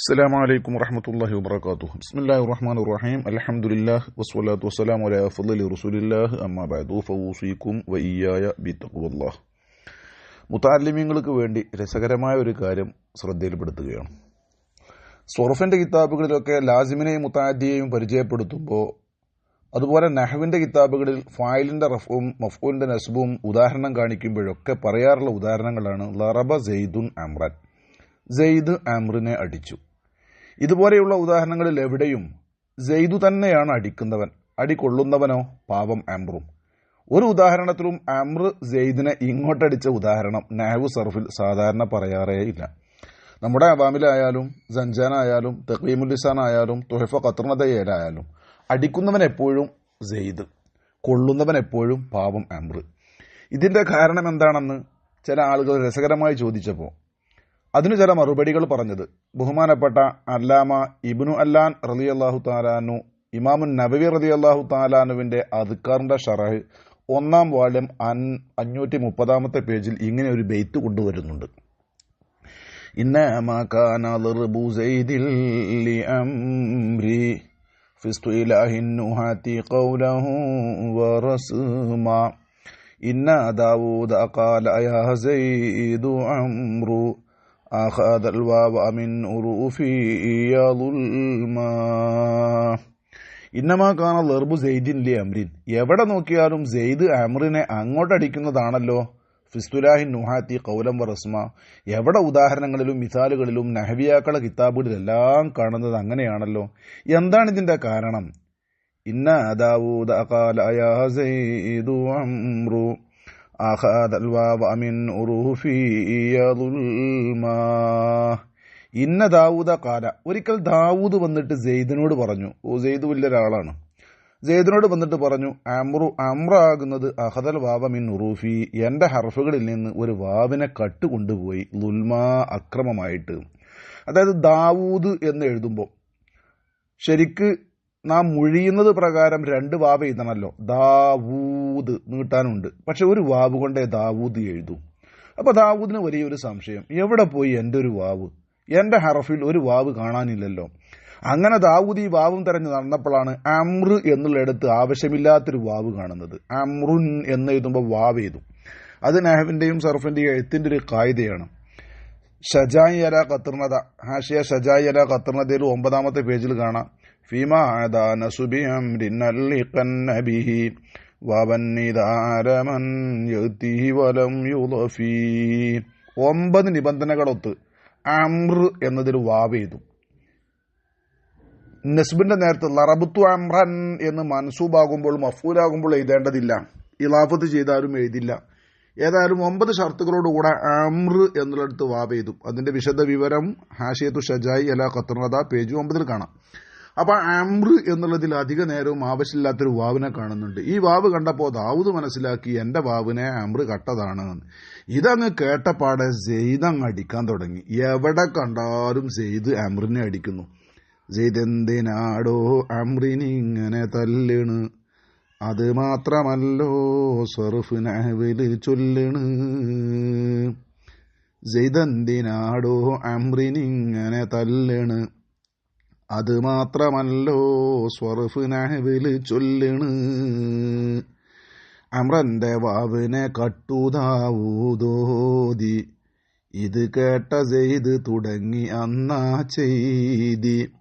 അസ്സാം വലൈക്കും വർഹമത്തല്ലാഹി വാബർക്കാത്തു ബിസ്മില്ലാഹി റഹ്മാൻ റഹീം അലഹമുല്ലാഹ് വസ്വലാത്തു വസ്സലാം അല ഫലി റസൂലില്ലാഹ് അമ്മാബാദു ഫൗസീക്കും വയ്യായ ബി തക്കുവല്ലാഹ് മുത്താലിമ്യങ്ങൾക്ക് വേണ്ടി രസകരമായ ഒരു കാര്യം ശ്രദ്ധയിൽപ്പെടുത്തുകയാണ്. സൊറഫിന്റെ കിതാബുകളിലൊക്കെ ലാസിമിനെയും മുത്താദിയെയും പരിചയപ്പെടുത്തുമ്പോൾ അതുപോലെ നഹവിന്റെ കിതാബുകളിൽ ഫായിലിന്റെ റഫും മഫ്കൂലിന്റെ നസ്ബും ഉദാഹരണം കാണിക്കുമ്പോഴൊക്കെ പറയാറുള്ള ഉദാഹരണങ്ങളാണ് ലറബ സെയ്ദുൻ അമ്രാൻ. സെയ്ദ് ആമറിനെ അടിച്ചു. ഇതുപോലെയുള്ള ഉദാഹരണങ്ങളിൽ എവിടെയും ജെയ്തു തന്നെയാണ് അടിക്കുന്നവൻ. അടി കൊള്ളുന്നവനോ? പാവം ആംബ്രും ഒരു ഉദാഹരണത്തിലും ആംർ സെയ്ദിനെ ഇങ്ങോട്ടടിച്ച ഉദാഹരണം നാഹു സർഫിൽ സാധാരണ പറയാറേ ഇല്ല. നമ്മുടെ അവാമിലായാലും സഞ്ചാനായാലും തഖീമുല്ലിസാൻ ആയാലും തുഹഫ ഖത്തർണതയിലായാലും അടിക്കുന്നവൻ എപ്പോഴും സെയ്ദ് കൊള്ളുന്നവൻ എപ്പോഴും പാവം ആംർ ഇതിന്റെ കാരണം എന്താണെന്ന് ചില ആളുകൾ രസകരമായി ചോദിച്ചപ്പോൾ അതിന് ചില മറുപടികൾ പറഞ്ഞത് ബഹുമാനപ്പെട്ട അല്ലാമ ഇബ്നു അല്ലാൻ റലി അള്ളാഹു താലാനു ഇമാമുൻ നബവി റലി അള്ളാഹു താലാനുവിന്റെ അദ്ക്കാറിന്റെ ഷറഹ് ഒന്നാം വാള്യം അഞ്ഞൂറ്റി മുപ്പതാമത്തെ പേജിൽ ഇങ്ങനെ ഒരു ബെയ്ത്ത് കൊണ്ടുവരുന്നുണ്ട് إنما كان ضرب زيد لأمري في اصطلاح النهاة قوله ورسما إن داود قال يا زيد عمرو أخذ الواو من أروفي يا ظلما ഇന്നമാ കാണ ലർബു സെയ്ദിൻ ലി അമ്രിൻ എവിടെ നോക്കിയാലും സെയ്ദ് അമ്രിനെ അങ്ങോട്ടടിക്കുന്നതാണല്ലോ ഫിസ്തുലാഹിൻ നുഹാത്തി കൗലം വറസ്മ എവിടെ ഉദാഹരണങ്ങളിലും മിസാലുകളിലും നഹവിയാക്കള കിതാബുകളിലെല്ലാം കാണുന്നത് അങ്ങനെയാണല്ലോ എന്താണ് ഇതിന്റെ കാരണം ഇന്ന ദാവൂദ ഖാല യാ സെയ്ദു അംറു أخذ الواو من أروفي ظلما ഇന്ന ദാവൂദ കാല ഒരിക്കൽ ദാവൂദ് വന്നിട്ട് സെയ്ദിനോട് പറഞ്ഞു ഓ സെയ്ദ് വലിയൊരാളാണ് സെയ്ദിനോട് വന്നിട്ട് പറഞ്ഞു അമ്രു അമ്ര ആകുന്നത് അഹദൽ വാവ മിൻ ഉറൂഫി എന്റെ ഹർഫുകളിൽ നിന്ന് ഒരു വാവിനെ കട്ട് കൊണ്ടുപോയി ലുൽമാ അക്രമമായിട്ട് അതായത് ദാവൂദ് എന്ന് എഴുതുമ്പോൾ ശരിക്ക് നാം മുഴിയുന്നത് പ്രകാരം രണ്ട് വാവ് എഴുതണമല്ലോ. ദാവൂദ് നീട്ടാനുണ്ട്. പക്ഷെ ഒരു വാവ് കൊണ്ടേ ദാവൂദ് എഴുതൂ. അപ്പൊ ദാവൂദിന് വലിയൊരു സംശയം. എവിടെ പോയി എന്റെ ഒരു വാവ്? എന്റെ ഹറഫിൽ ഒരു വാവ് കാണാനില്ലല്ലോ. അങ്ങനെ ദാവൂദ് ഈ വാവും തെരഞ്ഞ് നടന്നപ്പോഴാണ് അമ്രു എന്നുള്ളിടത്ത് ആവശ്യമില്ലാത്തൊരു വാവ് കാണുന്നത്. അമ്രുൻ എന്ന് എഴുതുമ്പോൾ വാവ് എഴുതും. അത് നെഹവിന്റെയും സർഫിന്റെയും എഴുത്തിന്റെ ഒരു കായികയാണ്. ഷജായി അല കത്തിർണത ഹാഷിയ ഷജായി അല കത്തിർണതയിൽ ഒമ്പതാമത്തെ പേജിൽ കാണാം. فيما عدا نسب أمر نلقن به وبالندار من يأتيه ولم يضفي ഒമ്പത് നിബന്ധനകളൊത്ത് അമ്ര എന്നതിൽ വാവ് ചെയ്തു നസ്ബിന്റെ നേരത്തെ ലറബുത്തു അമ്രൻ എന്ന് മൻസൂബാകുമ്പോൾ മഫൂലാകുമ്പോൾ എഴുതേണ്ടതില്ല ഇലാഫത്ത് ചെയ്താലും എഴുതില്ല ഏതായാലും ഒമ്പത് ഷർത്തുകളോടുകൂടെ അമ്ര എന്നുള്ളിടത്ത് വാവ് ചെയ്തു അതിന്റെ വിശദ വിവരം ഹാഷിയത്തു ഷജായി അല ഖത്തർണത പേജ് ഒമ്പതിൽ കാണാം അപ്പൊ ആംറ് എന്നുള്ളതിൽ അധിക നേരവും ആവശ്യമില്ലാത്തൊരു വാവിനെ കാണുന്നുണ്ട്. ഈ വാവ് കണ്ടപ്പോൾ ദാവൂദ് മനസ്സിലാക്കി എന്റെ വാവിനെ ആംറ് കട്ടതാണ്. ഇതങ്ങ് കേട്ടപ്പാടെ സെയ്ദ് അങ്ങ് അടിക്കാൻ തുടങ്ങി. എവിടെ കണ്ടാലും സെയ്ദ് അമ്രിനെ അടിക്കുന്നു. സെയ്ദ് എന്തിനാടോ അമ്രിനിങ്ങനെ തല്ലണ്. അത് മാത്രമല്ലോ സർഫ് നഹവിൽ ചൊല്ലണ്. അമ്രിനിങ്ങനെ തല്ലണ്. അത് മാത്രമല്ലോ സ്വർഫ് നഹവിൽ ചൊല്ലണ്. അമ്രന്റെ വാവിനെ കട്ടുതാവൂതോതി. ഇത് കേട്ട ചെയ്ത് തുടങ്ങി അന്നാ ചെയ്തി.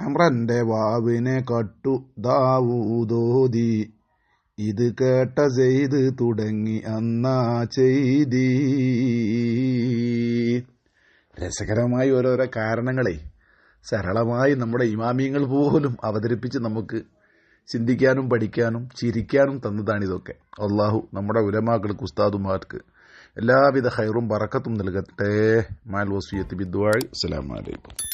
അമ്രന്റെ വാവിനെ കട്ടു ദാവൂതോതി ഇത് കേട്ട ചെയ്ത് തുടങ്ങി അന്നാ ചെയ്തി. രസകരമായി ഓരോരോ കാരണങ്ങളെ സരളമായി നമ്മുടെ ഇമാമിയങ്ങൾ പോലും അവതരിപ്പിച്ച് നമുക്ക് ചിന്തിക്കാനും പഠിക്കാനും ചിരിക്കാനും തന്നതാണിതൊക്കെ. അള്ളാഹു നമ്മുടെ ഉലമാക്കൾക്ക് ഉസ്താദുമാർക്ക് എല്ലാവിധ ഹൈറും പറക്കത്തും നൽകട്ടെ. മാൽ വസുയത്ത് ബിദ്വാഴ് അസ്സലാമലൈക്കും